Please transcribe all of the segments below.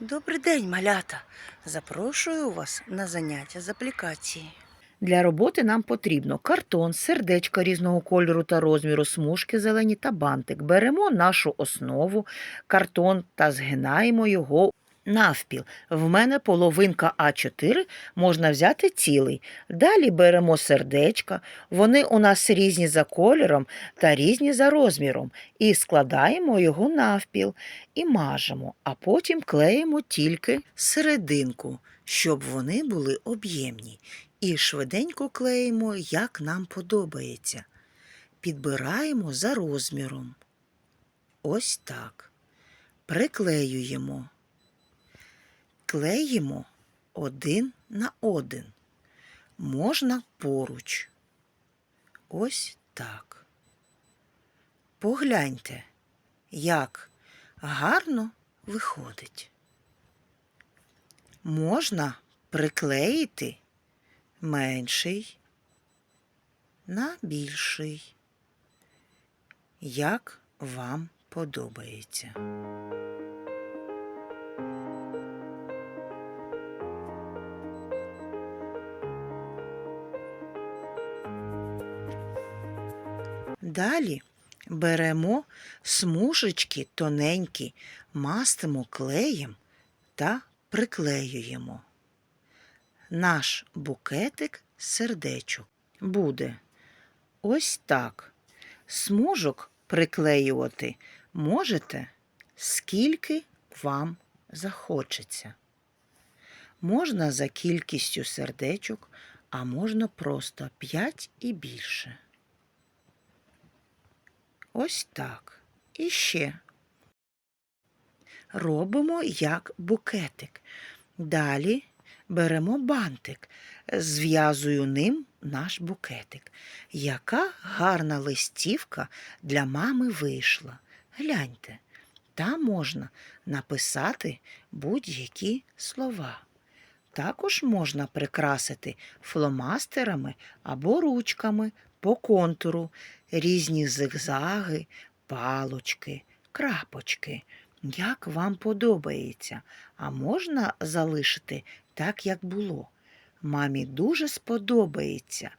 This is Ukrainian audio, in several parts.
Добрий день, малята! Запрошую вас на заняття з аплікації. Для роботи нам потрібно картон, сердечка різного кольору та розміру, смужки зелені та бантик. Беремо нашу основу, картон та згинаємо його навпіл. В мене половинка А4 можна взяти цілий. Далі беремо сердечка, вони у нас різні за кольором та різні за розміром, і складаємо його навпіл і мажемо, а потім клеїмо тільки Серединку, щоб вони були об'ємні, і швиденько клеїмо, як нам подобається. Підбираємо за розміром. Ось так. Приклеюємо. Клеїмо один на один. Можна поруч. Ось так. Погляньте, як гарно виходить. Можна приклеїти менший на більший, як вам подобається. Далі беремо смужечки тоненькі, мастимо клеєм та приклеюємо. Наш букетик сердечок буде ось так. Смужок приклеювати можете скільки вам захочеться. Можна за кількістю сердечок, а можна просто 5 і більше. Ось так. І ще робимо як букетик. Далі беремо бантик, зв'язую ним наш букетик. Яка гарна листівка для мами вийшла. Гляньте, там можна написати будь-які слова. Також можна прикрасити фломастерами або ручками по контуру, різні зигзаги, палочки, крапочки як вам подобається, а можна залишити так, як було. Мамі дуже сподобається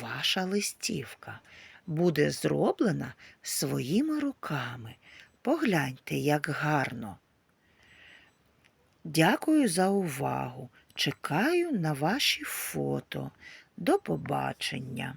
ваша листівка. Буде зроблена своїми руками. Погляньте, як гарно. Дякую за увагу. Чекаю на ваші фото. До побачення.